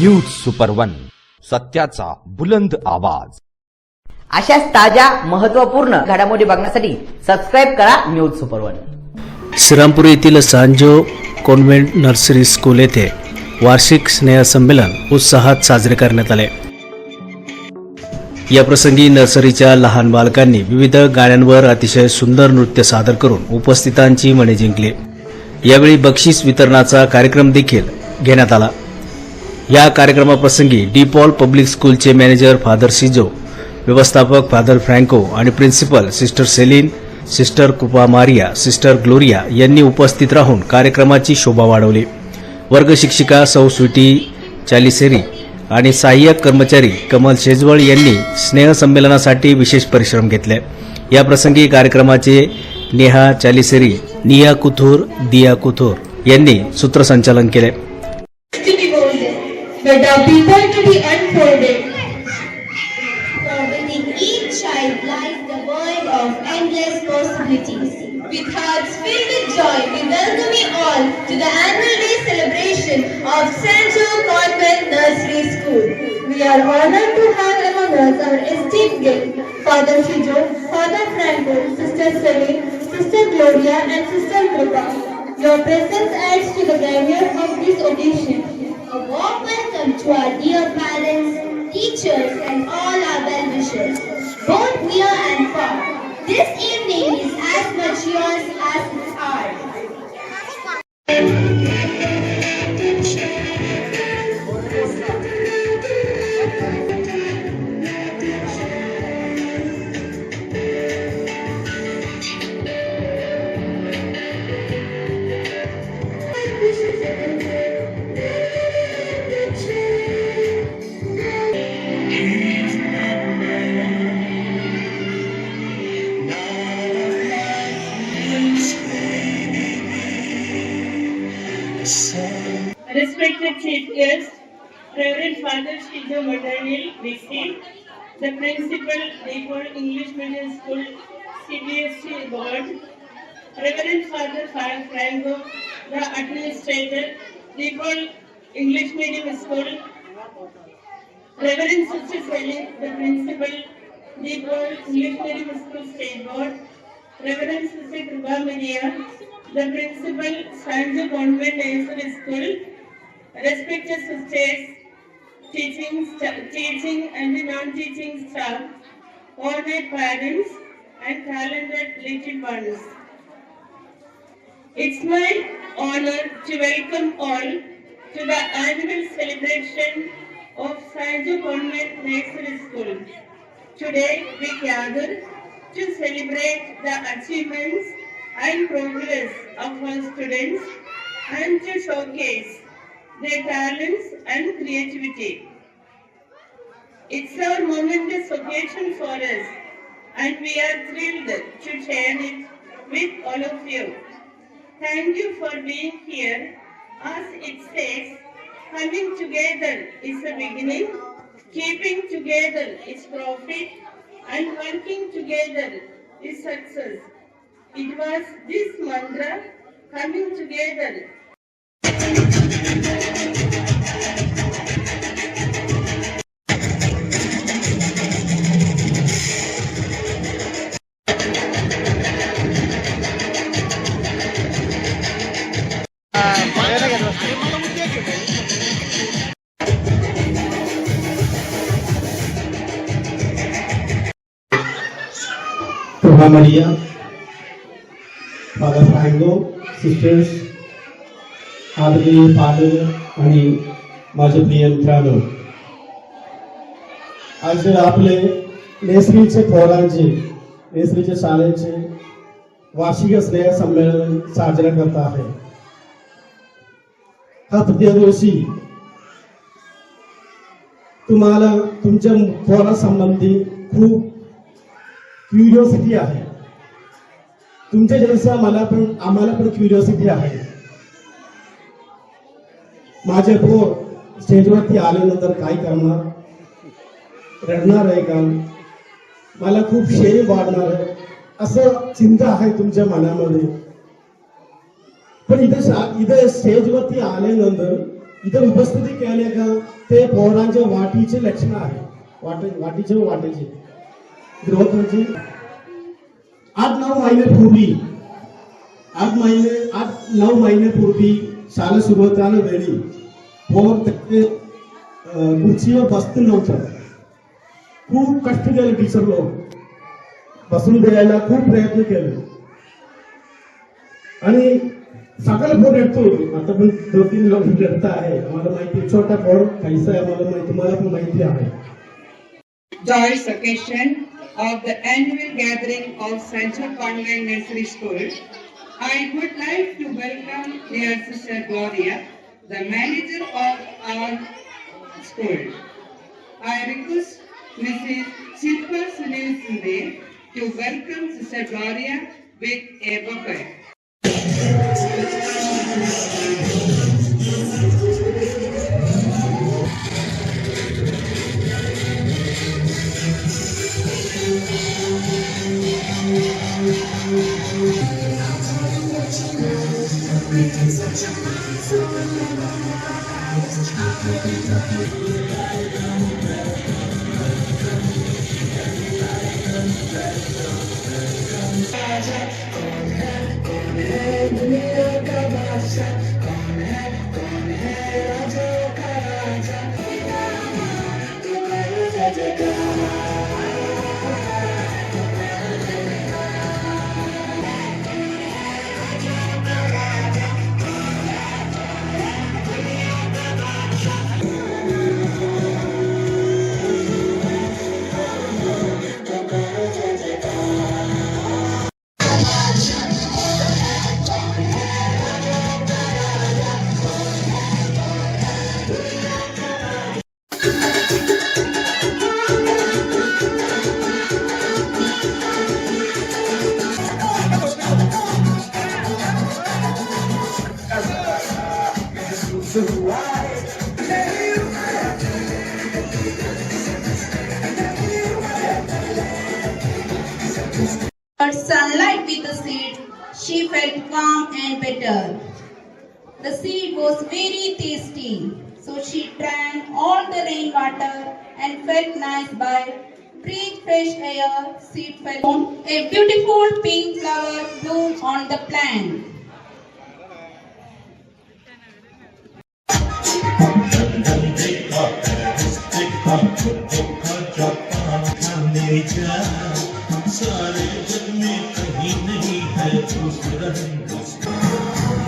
News super one सत्याचा बुलंद आवाज. अशाच ताज्या महत्त्वपूर्ण घडामोडी बघण्यासाठी सबस्क्राईब करा न्यूज सुपर वन श्रीरामपूर येथील सांजो कॉन्व्हेंट नर्सरी स्कूल येथे वार्षिक स्नेहसंमेलन उत्साहात साजरे करण्यात आले. या प्रसंगी नर्सरीच्या लहान बालकांनी विविध गाण्यांवर अतिशय सुंदर नृत्य सादर करून उपस्थितांची मने जिंकली. यावेळी बक्षीस वितरणाचा कार्यक्रम देखील घेण्यात आला. या कार्यक्रमाप्रसंगी डी पॉल पब्लिक स्कूलचे मॅनेजर फादर सिजो व्यवस्थापक फादर फ्रँको आणि principal sister Celine sister Kripa Maria sister Gloria यांनी उपस्थित राहून कार्यक्रमाची शोभा वाढवली. वर्ग शिक्षिका सौ स्वीटी चालिसेरी आणि सहाय्यक कर्मचारी कमल शेजवळ यांनी स्नेहसंमेलनासाठी विशेष परिश्रम घेतले. या प्रसंगी कार्यक्रमाचे नेहा चालिसेरी निया कुथूर दिया कुथूर यांनी सूत्रसंचालन केले. But our people to be unfolded. For within each child lies the world of endless possibilities. With hearts filled with joy, we welcome you all to the annual day celebration of. Joe Convent Nursery School. We are honored to have among us our esteemed guests, Father Shijo, Father Franco, Sister Celine, Sister Gloria, and Sister Kripa. Your presence adds to the grandeur of this occasion. Warm welcome to our dear parents, teachers, and all our well-wishers, both near and far. This evening is as much yours as Respected chief guest, Reverend Father Shijo Maternal, VC, the principal, Deepol English Medium School, CBSC board, Reverend Father Fa- Franco, the administrator, Deepol English Medium School, Reverend Sister Sally, the principal, Deepol English Medium School State Board, Reverend Sister Kripa Maria, the principal, Sanjo Convent Nursery School, respected sisters, teaching, teaching and non-teaching staff, honored parents, and talented little ones. It's my honor to welcome all to the annual celebration of Sanjo Convent Nursery School. Today we gather to celebrate the achievements and progress of our students and to showcase their talents and creativity. It's our momentous occasion for us and we are thrilled to share it with all of you. Thank you for being here. As it says, coming together is a beginning, keeping together is profit, and working together is success. It was this mantra, coming together, Prabha Maria, Father Franco, Sisters, आदरणीय पालक आणि माझे प्रिय मित्रांनो आज आपले नेसरीचे पोरांचे नेसरीचे शाळेचे वार्षिक स्नेह संमेलन साजरा करत आहे. हा त्या दिवशी तुम्हाला तुमच्या थोरासंबंधी खूप क्युरिओसिटी आहे. तुमच्या जसं मला पण आम्हाला पण क्युरिओसिटी आहे. माझे पोर स्टेजवरती आल्यानंतर काय करणार? रडणार आहे का? मला खूप शेम वाढणार आहे. असं चिंता आहे तुमच्या मनामध्ये. पण इथं शा- स्टेजवरती आल्यानंतर इथं उपस्थिती केली का? ते पोरांच्या वाटीचे लक्षण आहे वाट वाटीचे वाटेचे. ग्रोथ म्हणजे आठ नऊ महिन्यापूर्वी आठ महिने आठ नऊ महिन्यापूर्वी शाळा सुरू होताना वेळी ते अं, खुर्चीवर खूप कष्ट टीचर लोक बसून द्यायला खूप प्रयत्न केले आणि रडतो आता पण तीन लोक रडत आहे आम्हाला माहिती छोटा पोर कैसा आहे आम्हाला माहिती तुम्हाला पण माहिती joyous occasion of the annual gathering of Sancho Convent Nursery School, I would like to welcome dear Sister Gloria, the manager of our school. I request Mrs. Shilpa Sunil Sinde to welcome Sister Gloria with a bouquet. Her felt calm and better. The seed was very tasty, so she drank all the rainwater and felt nice by breathe fresh air. Seed fell. A beautiful pink flower bloomed on the plant. सारे जग में कहीं नहीं है दूसरा हिंदुस्तान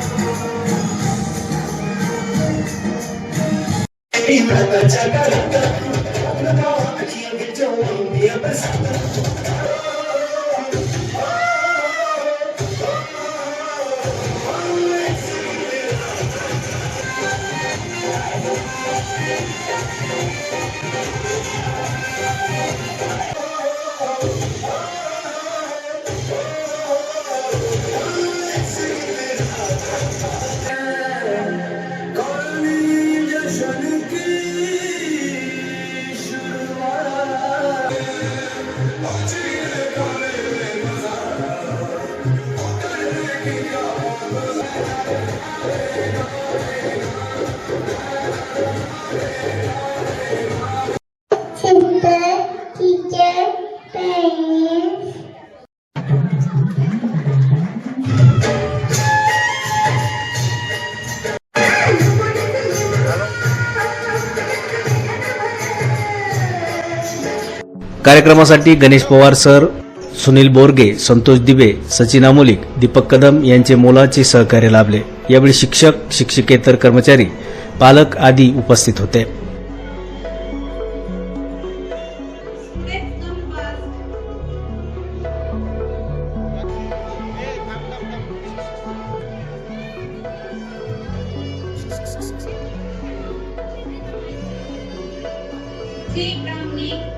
कार्यक्रमासाठी Ganesh Pawar sir Sunil Borge Santosh Dibe Sachin Amolik दीपक कदम यांचे मोलाचे सहकार्य लाभले यावेळी शिक्षक शिक्षकेतर कर्मचारी पालक आदी उपस्थित होते Let's come first.